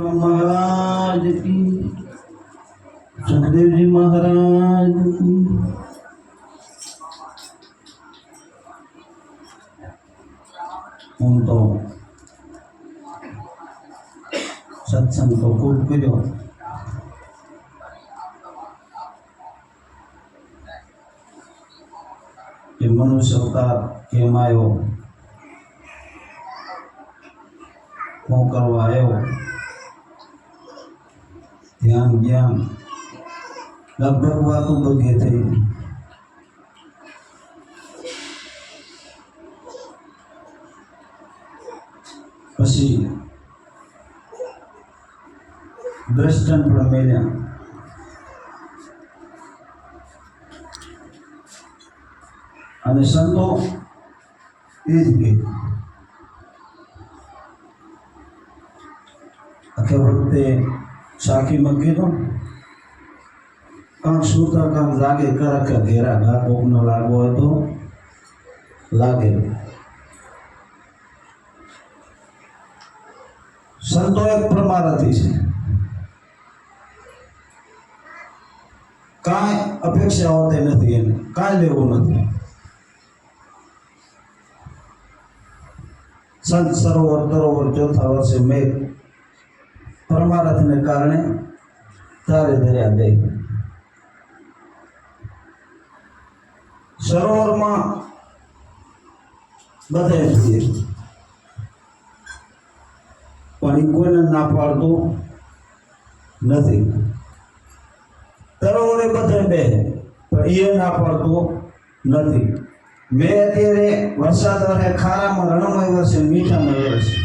મહારાજ કી સુખદેવજી મહારાજ કી. હું તો સત્સંગ તો ખૂબ કર્યો. કે મનુષ્ય અવતાર કેમ આવ્યો હું કરવા આવ્યો? ધ્યાન જ્ઞાન લગભગ વાતો બધી થઈ પછી દ્રષ્ટન પણ મેળ્યા અને સંતો એ જ કે આખે વખતે સાખીમાં કીધું કાંક સૂતા કાંક લાગે કરે કે ઘેરા ઘા કોકનો લાગવો હોય તો લાગે સંતો એક પ્રમાણથી છે કાંઈ અપેક્ષા હોતી નથી એને કાંઈ લેવું નથી સંત સરોવર તરોવર ચોથા વર્ષે મેઘ પરમારથને કારણે તારે ધર્યા દે સરોવરમાં બધે જઈએ. પણ એ કોઈને ના પાડતું નથી. સરોવરે બધે બે, પણ એ ના પાડતું નથી. મેં અત્યારે વરસાદ વરે ખારામાં રણમય વરસે મીઠામાં વરસે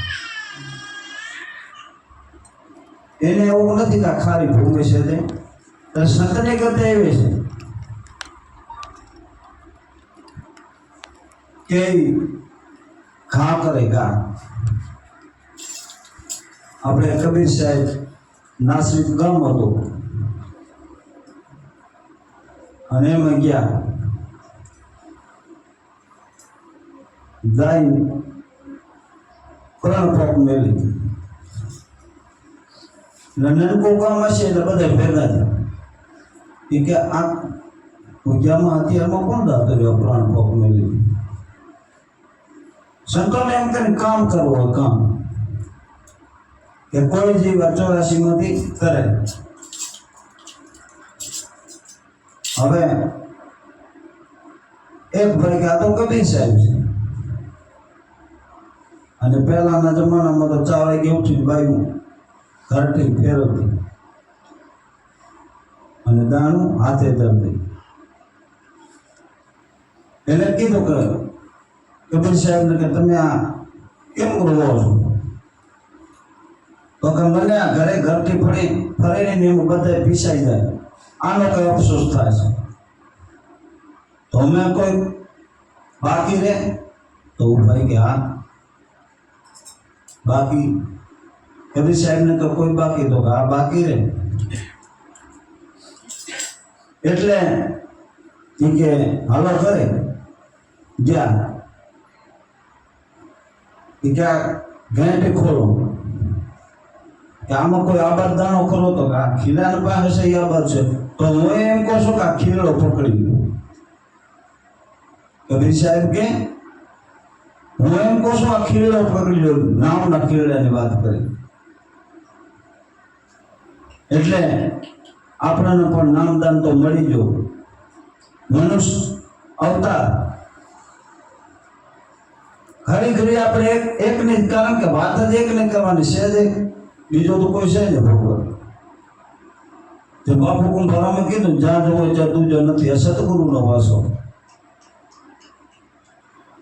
એને એવું નથી કે ખાલી ભૂમિ છે તે સંતને કરતા એવી છે કે ઘા કરે ઘા. આપણે કબીર સાહેબ નાસિક ગામ હતું. અને એમાં ગયા. ગાય પ્રાણ પ્રાપ્ત મેળવી. નંદનકો ગામ હશે એટલે બધા ભેગા એ કે આ પૂજામાં અત્યારમાં કોણ દાતો રહ્યો પ્રાણ પાક મેળવી. શંકરને એમ કરીને કામ કરવું કામ. કે કોઈ જીવ અચોરાશીમાંથી કરે હવે એક ભાઈ કે આ તો કબીર સાહેબ છે. અને પહેલાના જમાનામાં તો ચાર વાગે ઉઠીને બાયું ઘરટી ફેરવતી. અને દાણું હાથે ધરતી. એને કીધું કે કબીર સાહેબને કે તમે આ કેમ રોવો છો? તો કે મને આ ઘરે ઘરથી ફરી ફરીને ને એવું બધા પીસાઈ જાય. આનો કઈ અફસોસ થાય છે? તો અમે કોઈ બાકી રહે તો ભાઈ કે હા બાકી કબીર સાહેબને તો કોઈ બાકી તો હા બાકી રે એટલે ઈ કે હાલો કરે ગયા એ કે આ ગેંટી ખોલો. કે આમાં કોઈ આબાદ દાણો ખોલો તો કે આ ખીલાની પાસે છે એ આબાર છે. તો હું એમ કહું છું કે આ ખીલો પકડી ગયો કબીર સાહેબ કે, હું એમ કહું છું આ ખીલો પકડી ગયો નામના ખીલાની વાત કરી. એટલે આપણાને પણ નામદાન તો મળી ગયું. મનુષ્ય અવતાર. ઘડી ઘડી આપણે એક એકને ને કારણ કે વાત જ એકને કરવાની છે જ એક. બીજો તો કોઈ છે ને ભગવાન. તે બાપુ કુંભારામાં કીધું, જ્યાં જવો જ્યાં દૂજો નથી. આ સદગુરુનો વાસો.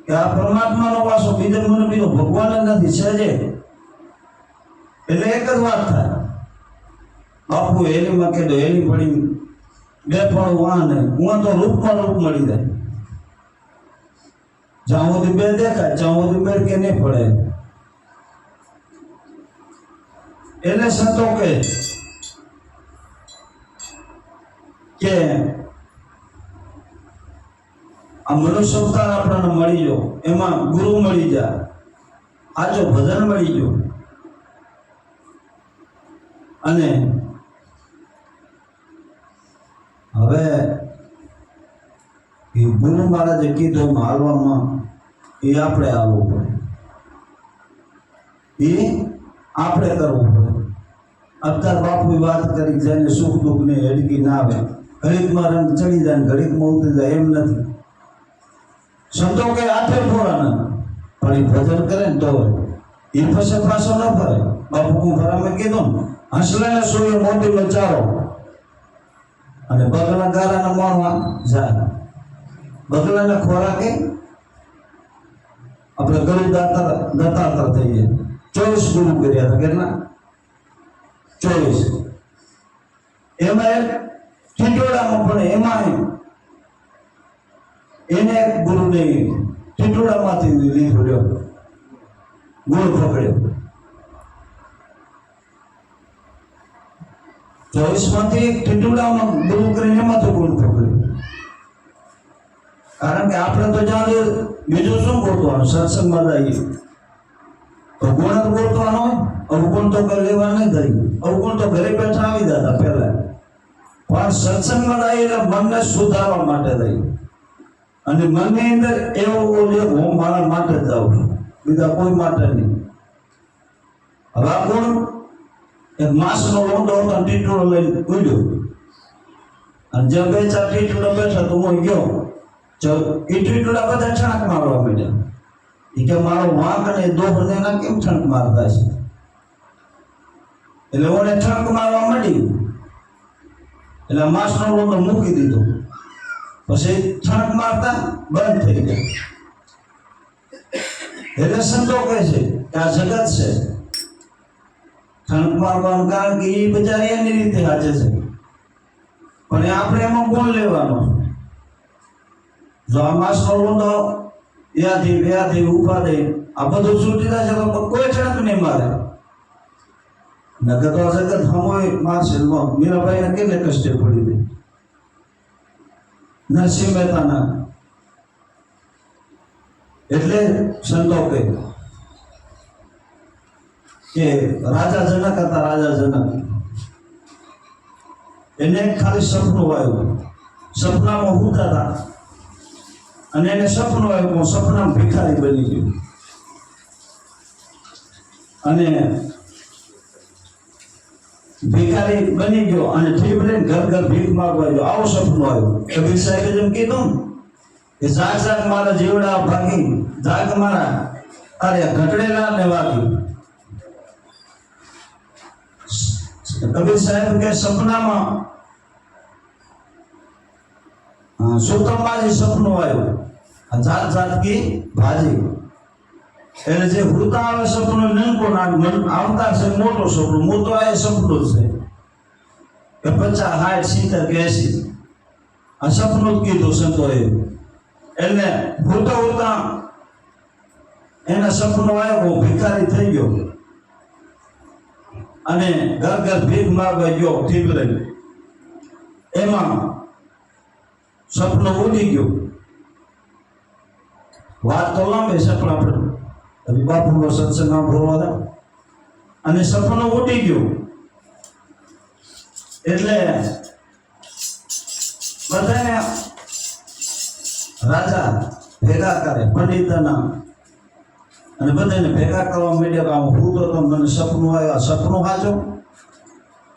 કે આ પરમાત્માનો વાસો, બીજો મને બીજો ભગવાન જ નથી છે જે એટલે એક જ વાત થાય. બાપુ એલીમાં કીધું એલી પડી બે ફળ વાહને હું તો રૂપમાં રૂપ મળી જાય. જ્યાં સુધી બે દેખાય જ્યાં સુધી મેળ કે નહીં પડે. એટલે સંતો કે કે આ મનુષ્ય અવતાર આપણને મળી ગયો. એમાં ગુરુ મળી જાય આજો ભજન મળી ગયો. અને હવે એ ગુરુ મહારાજે કીધું મારવામાં એ આપણે આવવું પડે. એ આપણે કરવું પડે. અત્યાર બાપુ વાત કરી જેને સુખ દુઃખ ને હેડકી ના આવે ઘડીકમાં રંગ ચડી જાય ઘડીકમાં ઉતરી જાય એમ નથી. સંતો કે આપે ફોરા ના, પણ એ ભજન કરે ને તો એ ફસે પાછો ન ફરે. બાપુ હું ફરામે કીધું હસલાને સૂર્ય મોતી નો ચારો. અને બગલા ગારાના મોણમાં જાય બગલાના ખોરાકે આપણે ગરીબ દાતા દત્તાંતર થઈએ ચોવીસ ગુરુ કર્યા હતા કેટલા? ચોવીસ. એમાં ટીટોળામાં પણ એમાં એને ગુરુને ટીટોળામાંથી લીધો ગુણ પકડ્યો. ચોવીસમાંથી એક ટીટોળામાં ગુરુ કરીને એમાંથી ગુણ પકડ્યું. કારણ કે આપણે તો જાણે બીજું શું ગોતવાનું સત્સંગમાં જઈએ તો ગુણ જ ગોતવાનો અવગુણ તો કઈ લેવા નહીં થઈ અવગુણ તો ઘરે બેઠા આવી જતા પહેલા. પણ સત્સંગમાં જઈએ એટલે મનને સુધારવા માટે થઈ. અને મનની અંદર એવો બોલ્યો હું મારા માટે જ આવું બીજા કોઈ માટે નહીં. હવે આ ગુણ એક માસનો લોંડો હતો ટીટોળો લઈને ઉડ્યો અને જે બે ચાર ટીટોળો બેઠા તો હું ગયો જો એ ટીટોળા બધા છણક મારવા માંડ્યા એ કે મારો વાંક અને દોહ ને એના કેમ છણક મારતા છે એટલે ઓને છણક મારવા માંડી એટલે માસનો લોંડો મૂકી દીધો પછી છણક મારતા બંધ થઈ ગયા એટલે સંતો કહે છે કે આ જગત છે છંક મારવાનું કારણ કે એ બજાર એની રીતે હાજે છે. પણ આપણે એમાં કોણ લેવાનો? જો આ માસનો લોંડો યાથી વ્યાથી ઉપાદે આ બધું છૂટી જશે તો કોઈ છણક નહીં મારે. નકર તો જગત હમોય મારશે. મીરાબાઈને કેટલે કષ્ટે પડી દે નરસિંહ મહેતાના. એટલે સંતો કહે કે રાજા જનક હતા, રાજા જનક. એને ખાલી સપનું આવ્યું સપનામાં હુતા હતા અને એને સપનું આવ્યું હું સપનામાં ભિખારી બની ગયો. અને ભિખારી બની ગયો અને લઈને ઘર ઘર ભીખ માગવા ગયો. આવું સપનું આવ્યું કબીર સાહેબે જેમ કીધું કે, જાગ જાગ મારા જીવડા ભાગી. જાગ મારા. અરે ઘટડેલા ને વાગી. કબીર સાહેબ કે સપનામાં અ, સુતમમાં જે સપનું આવ્યું. જાત જાત કી ભાજી. એટલે જે વૃતા આવે સપનું નનકો ના આવતા છે મોટો સપનું. મોટો આ સપનું છે. કે પચાસ સાઠ સિત્તેર કે એસી. આ સપનું જ કીધું સંતોએ એટલે વૃતા વૃતા એના સપનું આવ્યો ભિખારી થઈ ગયો. અને ઘર ઘર ભીખ માગવા ગયો ઠીકરે એમાં સપનું ઉડી ગયું. વાત તો લાંબે સપના પર બાપુનો સત્સંગ દે. અને સપનું ઉડી ગયું. એટલે બધાને રાજા ભેગા કરે, પંડિતના અને બધાને ભેગા કરવા માંડ્યા કે હું ભૂતો તો મને સપનું આવ્યું. આ સપનું હાજો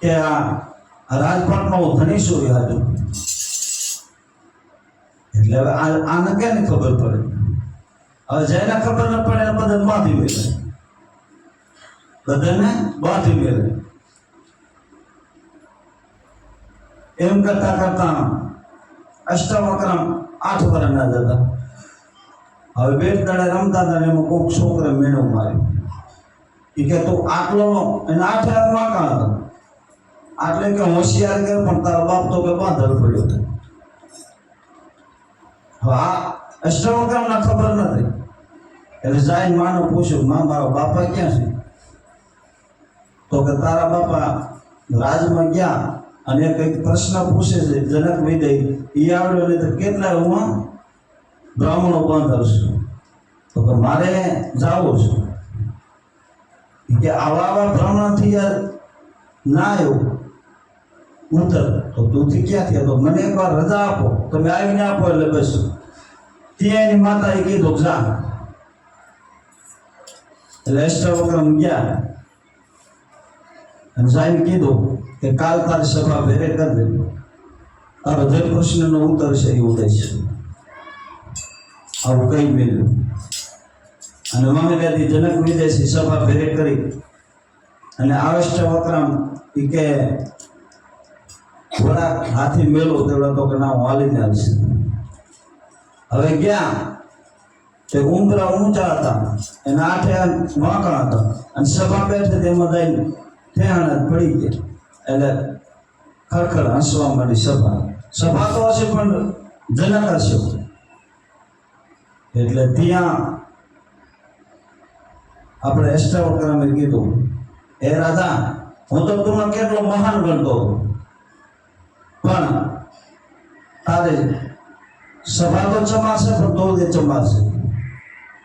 કે આ રાજપાટનો હું ધણી છું હાચો એટલે હવે આ આને કેને ખબર પડે? હવે જેને ખબર ન પડે એને બધાને બાંધી ગયેલા બધાને બાંધી ગયેલા એમ કરતા કરતા અષ્ટવક્રમ આઠ વર્ષના જતા હવે બેટ દાડે રમતા હતા એમાં કોઈક છોકરે મેળો માર્યો. એ કે તું આટલો એને આઠ હજાર વાંકા હતો. આટલે કે હોશિયાર કે પણ તારો બાપ તો કે બાંધર પડ્યો હતો. આ અષ્ટવક્રમને ખબર નથી. એટલે જાય માનો પૂછ્યું, માં, મારો બાપા ક્યાં છે? તો કે તારા બાપા રાજમાં ગયા અને કંઈક પ્રશ્ન પૂછે છે, જનક વિદય એ આવડ્યો નહીં તો કેટલા હું બ્રાહ્મણો બંધ કરશું તો કે મારે જાવું છે. કે આવા આવા બ્રાહ્મણથી યાર ના આવ્યું. ઉત્તર તો તુંથી ક્યાંથી હતો મને એકવાર રજા આપો. તમે આવીને આપો એટલે બસ. ત્યાં એની માતાએ કીધું, જા. એટલે અષ્ટવક્રમ ગયા. અને સાહેબ કીધું કે કાલ તારી સભા ભેરે કરી દેજો. આ જે કૃષ્ણનો ઉત્તર છે, એ ઉદય છે. આવું કંઈ મેળવ્યું. અને મમ્મીલાથી જનક વિદેશી સભા ભેરે કરી. અને આવશ્ય વક્રમ એ કે થોડા હાથી મેળો તેવડા તો કે ના, હું હાલીને આવીશ. હવે ગયા તે ઉંદરા ઊંચા હતા. એના આઠે વાંકણ હતા. અને સભા બેઠે તેમાં જઈને ઠેહાણ પડી ગયા. એટલે ખરખર હસવા માંડી સભા. સભા તો હશે પણ જનક હશે. એટલે ત્યાં આપણે અષ્ટાવક્રમે કીધું એ રાજા હું તો તું કેટલો મહાન ગણતો પણ તારે સભા તો ચમાશે, પણ તો દે ચમાશે.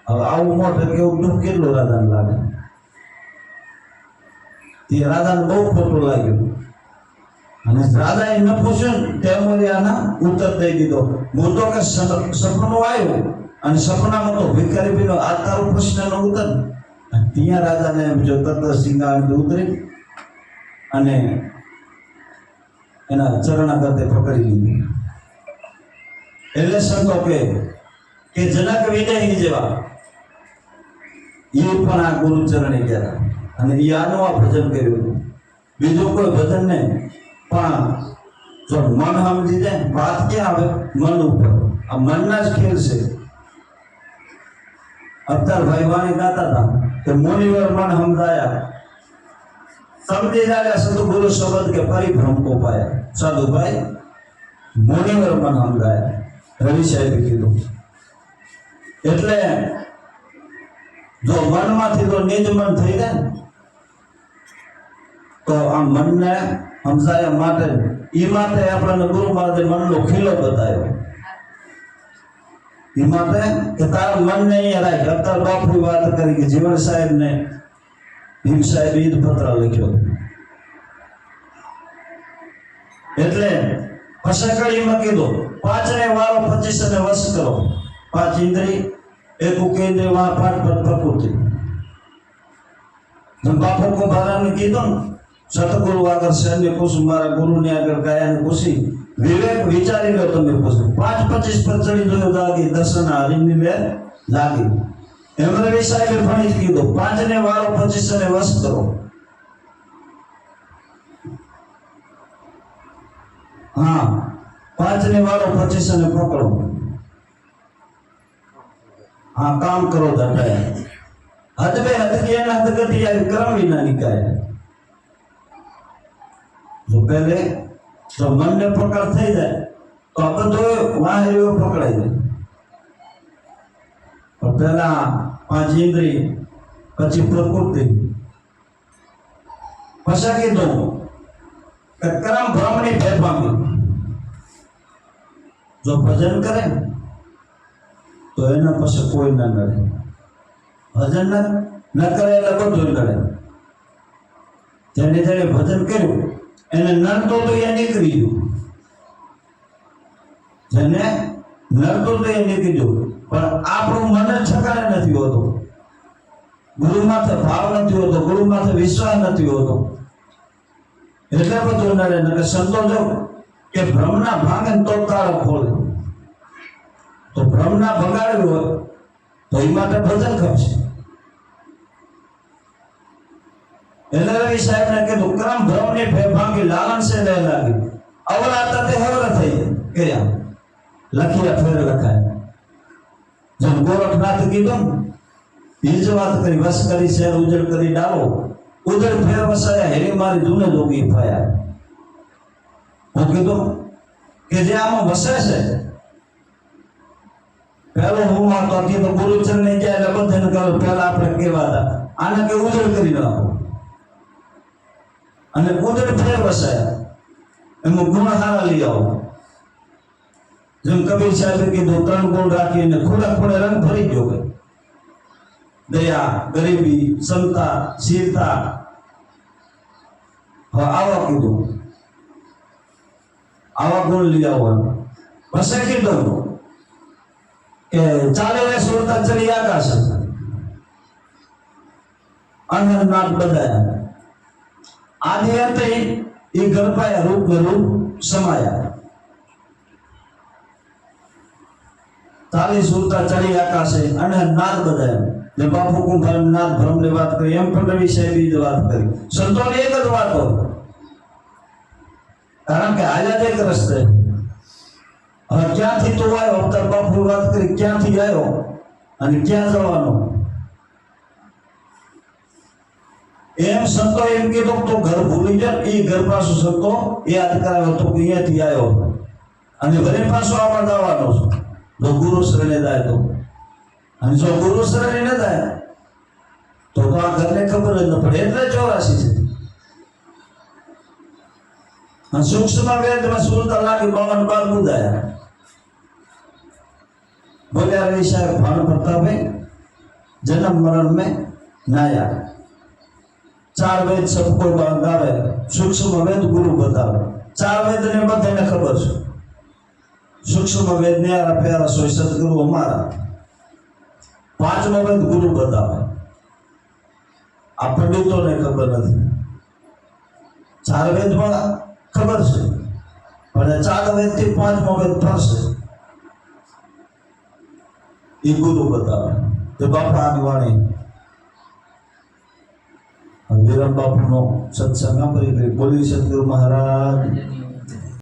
હવે આવું મોટે કેવું દુઃખ કેટલું રાજાને લાગે? તે રાજાને બહુ ખોટું લાગ્યું. અને રાજાએ ન પૂછ્યું ને તેમ આના ઉત્તર દઈ દીધો. હું તો કે સપ- સપનું આવ્યું. અને સપનામાં તો ભિખારી બીનો આ તારો પ્રશ્નનો ઉત્તર. અને ત્યાં રાજાને જો તરત સિંગાણી ઉતરી અને એના ચરણાગતે પકડી લીધી. એટલે સંતો કે કે જનક વિજય જેવા એ પણ આ ગુરુ ચરણે ગયા. અને એ આનું આ ભજન કર્યું. બીજું કોઈ ભજન નહીં પણ જો મન સમજી જાય ને, વાત ક્યાં આવે? મન ઉપર. આ મનના જ ખેલ છે. અવતાર ભાઈ વાણી ગાતા હતા. કે મુનિવર મન સમજાયા સમજી જાય સદગુરુ શબ્દ કે પરિભ્રમ કો પાયા સાધુભાઈ મુનિવર મન સમજાયા. રવિ સાહેબે કીધું, એટલે જો મનમાંથી તો નિજ મન થઈ જાય તો આ મનને સમજાયા માટે એ માટે આપણને ગુરુ મહારાજે મનનો ખીલો બતાવ્યો. એ માટે કે તારા મનને અહીંયા રાખ. અત્યારે બાપુ વાત કરી કે જીવન સાહેબ ને ભીમ સાહેબ ઈદ પત્ર લખ્યો. એટલે પસકડીમાં કીધું પાંચને વારો પચીસ અને વસ કરો. પાંચ ઇન્દ્રિય, એક ઉકેન્દ્રિય વાર પાંચ પદ પ્રકૃતિ. બાપુ કો બારાને ને, સતગુરુ આગળ સૈન્ય કુશ મારા ગુરુને આગળ કાયાને પૂછી. વિવેક વિચારી લો તમે પૂછો. પાંચ પચીસ પર ચડી જોયો લાગી, દર્શન હરીની લે લાગી. હેમરવી સાહેબે ભણી કીધું પાંચ ને વારો પચીસ ને વશ કરો. હા પાંચ ને વારો પચીસ ને પકડો. હા, કામ કરો દંડાય હદ બે હદ કે હદ ઘટી આવી ક્રમ વિના નીકળે જો પહેલે જો મનને પકડ થઈ જાય તો આ બધો વાહરીઓ પકડાઈ જાય પણ પહેલા પાંચ ઇન્દ્રિય પછી પ્રકૃતિ પછી કીધું કે કરમ ભ્રમની ભેદ પામી જો ભજન કરે ને તો એના પછી કોઈ ના નડે ભજન ન ન કરે એટલે બધું નડે જેને જેને ભજન કર્યું એને નરતો તો એ નીકળી ગયો. જેને નરતો તો એ નીકળી ગયો. પણ આપણું મન ઠકાણે નથી હોતું. ગુરુ માથે ભાવ નથી હોતો ગુરુ માથે વિશ્વાસ નથી હોતો. એટલે બધું નડે નકે સંતો જો કે ભ્રમના ભાંગે તો તાળો ખોલે. તો ભ્રમના ભગાડ્યું હોય, તો એ માટે ભજન ખપશે. એટલે રવિ સાહેબને કીધું ક્રમ ભ્રમની ભે ભાંગી લાલન છે લે લાગી અવરા તતે હવર થઈ કર્યા લખિયા ફેર લખાય જેમ ગોરખનાથ કીધું ને ઈ જ વાત કરી વસ કરી શેર ઉજળ કરી ડાલો ઉજળ ફેર વસાયા હેરી મારી જૂને જોગી ફાયા હું કીધું કે જે આમાં વસે છે પેલો હું મારતો હતી તો ગુરુચરણ ને જાય એટલે બધાને કહ્યું પેલા આપણે કેવા હતા આને કે ઉજળ કરી નાખો અને પોતે ફેર વસાયા એમાં ગુણ હારા લઈ આવો. જેમ કબીર સાહેબે કીધું, ત્રણ ગુણ રાખીને ખોડા ખોડે રંગ ભરી ગયો કે દયા, ગરીબી, ક્ષમતા, શીલતા. આવા કીધું. આવા ગુણ લઈ આવવાનું પછી કીધું કે ચાલે રે સુરતા ચડી આકાશ. અનહર નાટ બધાયા. આદિ અંતે એ ગર્ભાયા રૂપ ને રૂપ સમાયા તાલી સુરતા ચડી આકાશે અને નાદ બધાય ને બાપુ કુંભાર નાદ ભ્રમની વાત કરી એમ ફડણવીસ સાહેબે જ વાત કરી સંતોની એક જ વાતો કારણ કે આઝાદ એક રસ્તે હવે ક્યાંથી તું આવ્યો અવતાર બાપુ વાત કરી ક્યાંથી આવ્યો અને ક્યાં જવાનો એમ સંતો એમ કીધું તો ઘર ભૂલી જાય એ ઘર પાછો સંતો યાદ કરાવ્યો તો અહીંયાથી આવ્યો અને વરે પાછો આવવા દાવાનો છે જો ગુરુ શરણે જાય તો અને જો ગુરુ શરણે ન જાય તો આ ઘરને ખબર જ ન પડે એટલે ચોરાસી છે અને સૂક્ષ્મ વેદમાં સુરતા લાગી બાવન બાર બુદાયા બોલ્યા રવિ સાહેબ ભાનુ પ્રતાપે જન્મ મરણ મેં નાયા ચાર વેદ સબકો ગાવે સૂક્ષ્મ વેદ ગુરુ બતાવે. ચાર વેદ ને બધાને ખબર છે. સૂક્ષ્મ વેદ ન્યારા પ્યારા સોય સદગુરુ અમારા. પાંચમો વેદ ગુરુ બતાવે. આ પંડિતોને ખબર નથી. ચાર વેદમાં ખબર છે. પણ ચાર વેદથી પાંચમો વેદ ફરશે એ ગુરુ બતાવે. તે બાપાની વાણી વિરમ બાપુનો સત્સંગ ગઈ બોલી સદગુરુ મહારાજ.